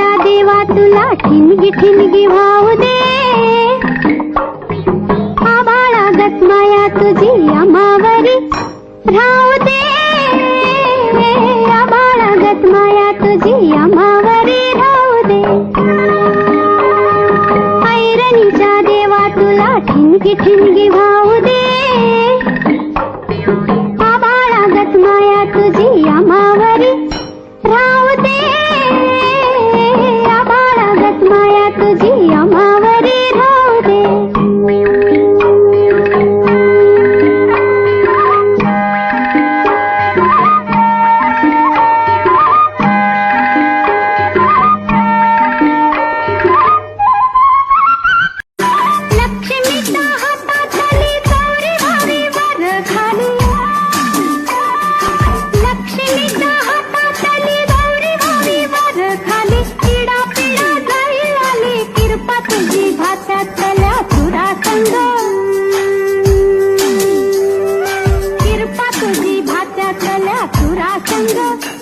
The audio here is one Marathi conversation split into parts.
राधा देवा तुला ठिणगी ठिणगी वाहू दे. आबाळा गसमाया तुझी अमावरी राहू दे. आबाळा गसमाया तुझी अमावरी राहू दे. ऐरणीच्या देवा तुला ठिणगी ठिणगी वाहू दे. தங்க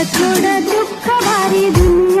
ದುಃಖ ಭಾರಿ ದುನಿಯ